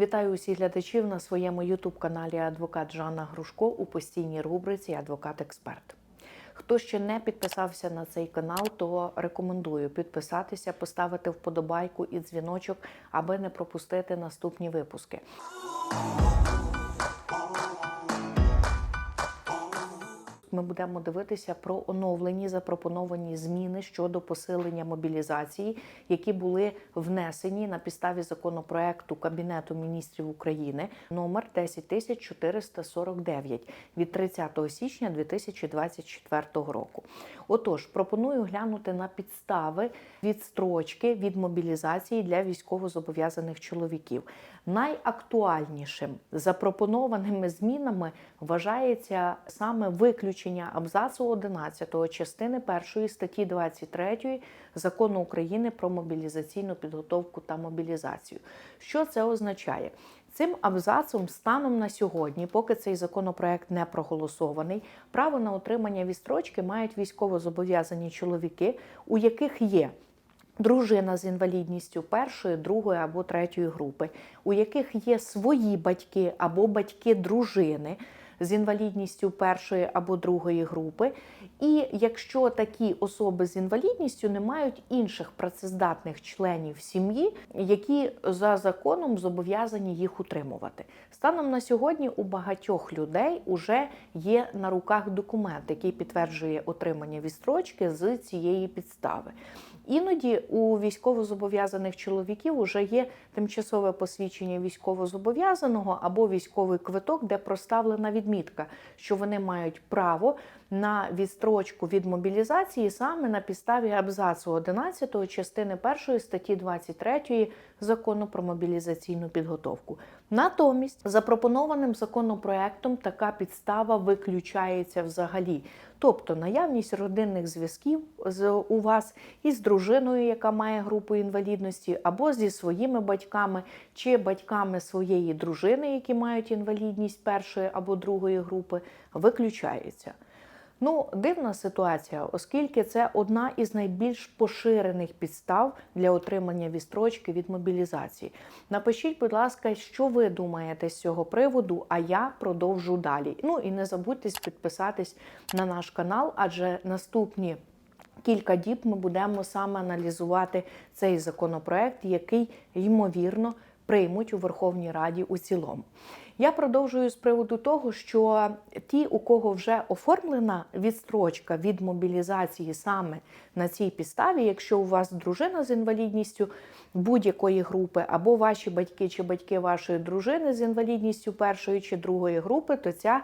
Вітаю усіх глядачів на своєму ютуб-каналі Адвокат Жанна Грушко у постійній рубриці Адвокат-експерт. Хто ще не підписався на цей канал, то рекомендую підписатися, поставити вподобайку і дзвіночок, аби не пропустити наступні випуски. Ми будемо дивитися про оновлені запропоновані зміни щодо посилення мобілізації, які були внесені на підставі законопроекту Кабінету міністрів України номер 10449 від 30 січня 2024 року. Отож, пропоную глянути на підстави відстрочки від мобілізації для військовозобов'язаних чоловіків. Найактуальнішим запропонованими змінами вважається саме виключення абзацу 11 частини 1 статті 23 закону України про мобілізаційну підготовку та мобілізацію. Що це означає? Цим абзацом станом на сьогодні, поки цей законопроект не проголосований, право на отримання відстрочки мають військовозобов'язані чоловіки, у яких є дружина з інвалідністю першої, другої або третьої групи, у яких є свої батьки або батьки дружини. З інвалідністю першої або другої групи, і якщо такі особи з інвалідністю не мають інших працездатних членів сім'ї, які за законом зобов'язані їх утримувати. Станом на сьогодні у багатьох людей вже є на руках документ, який підтверджує отримання відстрочки з цієї підстави. Іноді у військовозобов'язаних чоловіків вже є тимчасове посвідчення військовозобов'язаного або військовий квиток, де проставлена відмітка, що вони мають право на відстрочку від мобілізації саме на підставі абзацу 11 частини 1 статті 23 закону про мобілізаційну підготовку. Натомість запропонованим законопроектом така підстава виключається взагалі. Тобто наявність родинних зв'язків з у вас із дружиною, яка має групу інвалідності, або зі своїми батьками, чи батьками своєї дружини, які мають інвалідність першої або другої групи, виключається. Ну, дивна ситуація, оскільки це одна із найбільш поширених підстав для отримання відстрочки від мобілізації. Напишіть, будь ласка, що ви думаєте з цього приводу, а я продовжу далі. Ну і не забудьте підписатись на наш канал, адже наступні. Кілька діб ми будемо саме аналізувати цей законопроект, який ймовірно приймуть у Верховній Раді у цілому. Я продовжую з приводу того, що ті, у кого вже оформлена відстрочка від мобілізації саме на цій підставі, якщо у вас дружина з інвалідністю будь-якої групи, або ваші батьки чи батьки вашої дружини з інвалідністю першої чи другої групи, то ця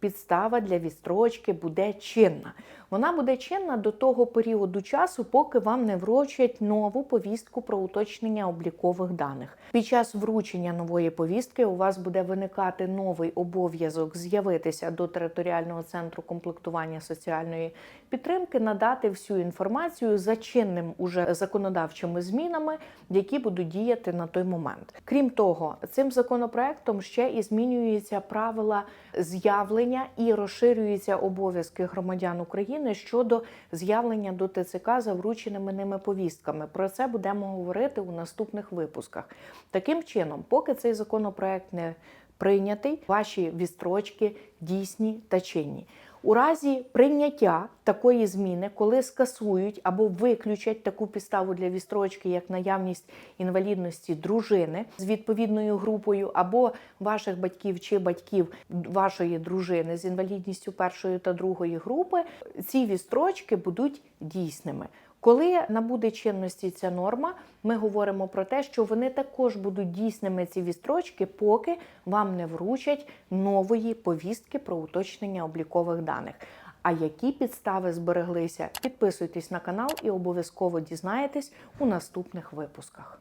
підстава для відстрочки буде чинна. Вона буде чинна до того періоду часу, поки вам не вручать нову повістку про уточнення облікових даних. Під час вручення нової повістки у вас буде виникати новий обов'язок з'явитися до територіального центру комплектування соціальної підтримки, надати всю інформацію за чинним уже законодавчими змінами, які будуть діяти на той момент. Крім того, цим законопроектом ще і змінюються правила з'явлення і розширюються обов'язки громадян України щодо з'явлення до ТЦК за врученими ними повістками. Про це будемо говорити у наступних випусках. Таким чином, поки цей законопроект не прийнятий, ваші відстрочки дійсні та чинні. У разі прийняття такої зміни, коли скасують або виключать таку підставу для вістрочки, як наявність інвалідності дружини з відповідною групою, або ваших батьків чи батьків вашої дружини з інвалідністю першої та другої групи, ці вістрочки будуть дійсними. Коли набуде чинності ця норма, ми говоримо про те, що вони також будуть дійсними ці вістрочки, поки вам не вручать нової повістки про уточнення облікових даних. А які підстави збереглися? Підписуйтесь на канал і обов'язково дізнаєтесь у наступних випусках.